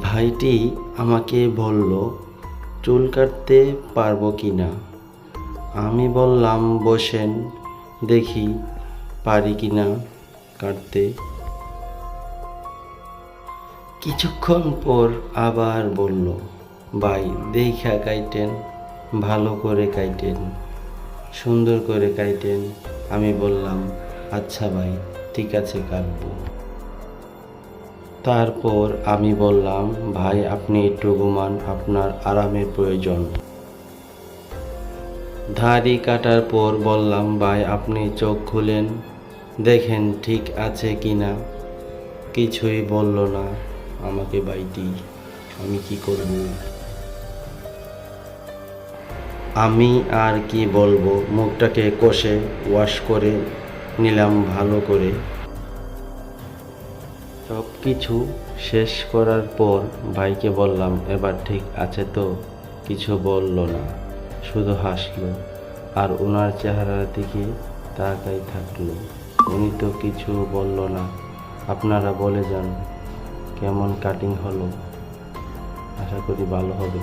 ভাইটি আমাকে বলল, চুল কাটতে পারব কি না? আমি বললাম, বসেন, দেখি পারি কি না কাটতে। কিছুক্ষণ পর আবার বলল, ভাই, দেখা কাইটেন, ভালো করে কাইটেন, সুন্দর করে কাইটেন। আমি বললাম আচ্ছা ভাই, ঠিক আছে, কাটবো। তারপর আমি বললাম, ভাই, আপনি একটু ঘুমান, আপনার আরামের প্রয়োজন। ধাড়ি কাটার পর বললাম, ভাই, আপনি চোখ খুলেন, দেখেন ঠিক আছে কি না কিছুই বলল না। আমাকে বাইটি আমি কি করব? আমি আর কি বলব? মুখটাকে কষে ওয়াশ করে নিলাম ভালো করে। সব কিছু শেষ করার পর ভাইকে বললাম, এবার ঠিক আছে তো? কিছু বলল না, শুধু হাসলো আর ওনার চেহারার দিকে তাকাই থাকল। উনি তো কিছু বলল না, আপনারা বলে যান, কেমন কাটিং হলো? আশা করি ভালো হবে।